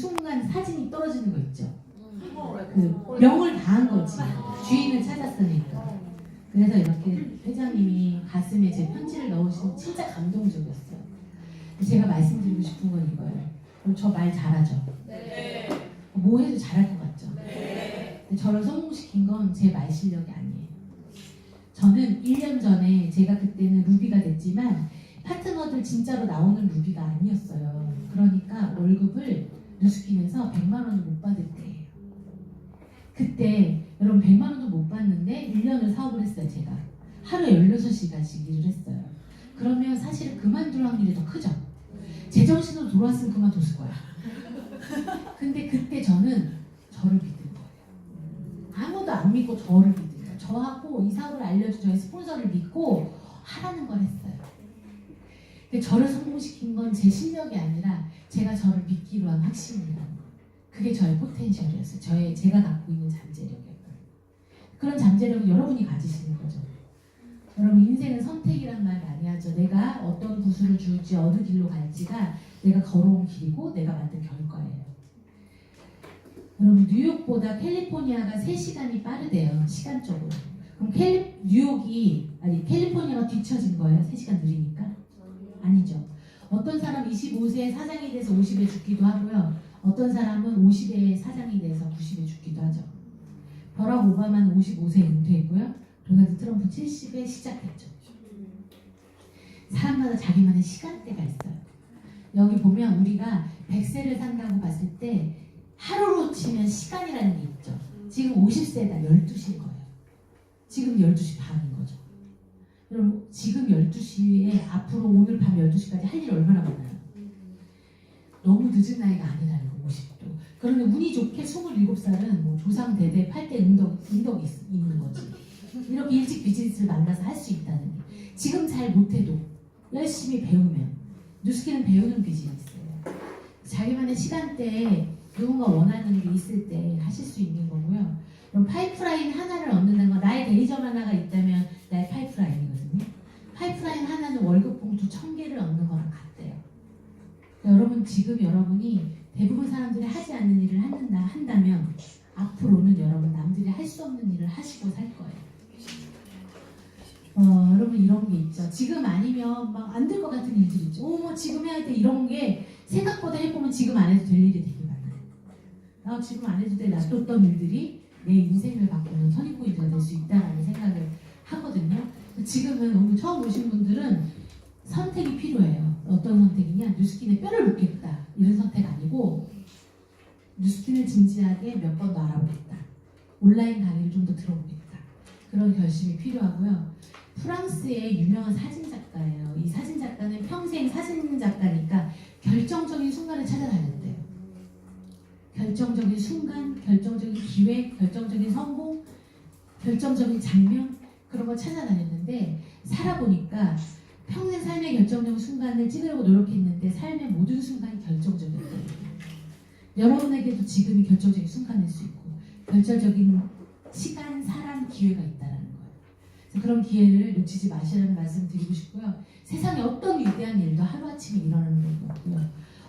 순간 사진이 떨어지는 거 있죠. 그그 명을 다한 거지. 주인을 찾았으니까. 그래서 이렇게 회장님이 가슴에 제 편지를 넣으시는 진짜 감동적이었어요. 제가 말씀드리고 싶은 건 이거예요. 저말 잘하죠. 뭐 해도 잘할 것 같죠. 근데 저를 성공시킨 건 제 말 실력이 아니에요. 저는 1년 전에 제가 그때는 루비가 됐지만 파트너들 진짜로 나오는 루비가 아니었어요. 그러니까 월급을 누수끼면서 100만 원을 못 받을 때예요. 그때 여러분 100만 원도 못 받는데 1년을 사업을 했어요 제가. 하루에 16시간씩 일을 했어요. 그러면 사실은 그만둘 확률이 더 크죠. 제정신으로 돌아왔으면 그만뒀을 거야. 근데 그때 저는 저를 믿은 거예요. 아무도 안 믿고 저를 믿은 거예요. 저하고 이 사업을 알려준 저희 스폰서를 믿고 하라는 걸 했어요. 근데 저를 성공시킨 건 제 실력이 아니라 제가 저를 믿기로 한 확신이라는 거. 그게 저의 포텐셜이었어요. 저의 제가 갖고 있는 잠재력이었거든요. 그런 잠재력을 여러분이 가지시는 거죠. 여러분 인생은 선택이란 말 많이 하죠. 내가 어떤 구슬을 줄지 어느 길로 갈지가 내가 걸어온 길이고 내가 만든 결과예요. 여러분 뉴욕보다 캘리포니아가 3시간이 빠르대요. 시간적으로. 그럼 캘리, 뉴욕이 아니 캘리포니아가 뒤처진 거예요. 3시간 느리니까? 어떤 사람 25세에 사장이 돼서 50에 죽기도 하고요. 어떤 사람은 50에 사장이 돼서 90에 죽기도 하죠. 버락 오바마는 55세에 은퇴했고요. 도널드 트럼프 70에 시작했죠. 사람마다 자기만의 시간대가 있어요. 여기 보면 우리가 100세를 산다고 봤을 때 하루로 치면 시간이라는 게 있죠. 지금 50세다 12시인 거예요. 지금 12시 반인 거죠. 여러분 지금 12시에 앞으로 오늘 밤 12시까지 할 일 얼마나 많아요? 너무 늦은 나이가 아니라는 거 50도. 그런데 운이 좋게 27살은 뭐 조상 대대 8대 은덕, 은덕이 있, 있는 거지. 이렇게 일찍 비즈니스를 만나서 할 수 있다는 게. 지금 잘 못해도 열심히 배우면 뉴스키는 배우는 비즈니스예요. 자기만의 시간대에 누군가 원하는 게 있을 때 하실 수 있는 거고요. 그럼 파이프라인 하나를 얻는다는 건 나의 대리점 하나가 있다면 나의 파이프라인이거든요. 파이프라인 하나는 월급 봉투 천 개를 얻는 거랑 같대요. 여러분 지금 여러분이 대부분 사람들이 하지 않는 일을 한다 한다면 앞으로는 여러분 남들이 할 수 없는 일을 하시고 살 거예요. 어, 여러분 이런 게 있죠. 지금 아니면 막 안 될 것 같은 일들 있죠. 어머 지금 해야 돼 이런 게 생각보다 해보면 지금 안 해도 될 일이 되게 많아요. 나 지금 안 해도 돼 놔뒀던 일들이 내 인생을 바꾸는 선입포인트가 될수 하거든요. 지금은 오늘 처음 오신 분들은 선택이 필요해요. 어떤 선택이냐? 뉴스킨에 뼈를 묻겠다. 이런 선택 아니고 뉴스킨을 진지하게 몇 번 더 알아보겠다. 온라인 강의를 좀 더 들어보겠다. 그런 결심이 필요하고요. 프랑스의 유명한 사진 작가예요. 이 사진 작가는 평생 사진 작가니까 결정적인 순간을 찾아다녔대요. 결정적인 순간, 결정적인 기회, 결정적인 성공, 결정적인 장면 그런 걸 찾아다녔는데 살아보니까 평생 삶의 결정적인 순간을 찍으려고 노력했는데 삶의 모든 순간이 결정적이었대요. 여러분에게도 지금이 결정적인 순간일 수 있고 결정적인 시간, 사람, 기회가 있다는 거예요. 그래서 그런 기회를 놓치지 마시라는 말씀 드리고 싶고요. 세상에 어떤 위대한 일도 하루아침에 일어나는 건 없고요.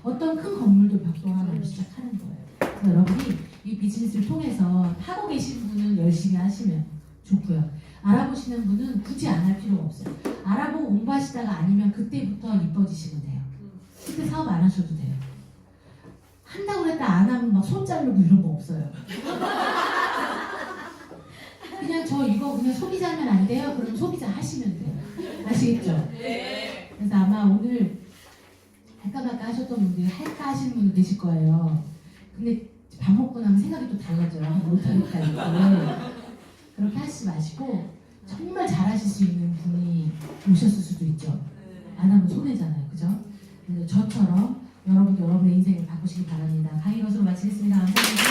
어떤 큰 건물도 벽도 하나로 시작하는 거예요. 그래서 여러분이 이 비즈니스를 통해서 하고 계신 분은 열심히 하시면 좋고요. 알아보시는 분은 굳이 안 할 필요가 없어요. 알아보고 공부하시다가 아니면 그때부터 이뻐지시면 돼요. 그때 사업 안 하셔도 돼요. 한다고 했다 안 하면 막 손 자르고 이런 거 없어요. 그냥 저 이거 그냥 소비자 하면 안 돼요? 그럼 소비자 하시면 돼요. 아시겠죠? 그래서 아마 오늘 할까 말까 하셨던 분들이 할까 하시는 분도 계실 거예요. 근데 밥 먹고 나면 생각이 또 달라져요. 아, 못하겠다 이거. 그렇게 하시지 마시고 정말 잘하실 수 있는 분이 오셨을 수도 있죠. 안 하면 손해잖아요. 그죠? 그래서 저처럼 여러분도 여러분의 인생을 바꾸시기 바랍니다. 강의 것으로 마치겠습니다. 감사합니다.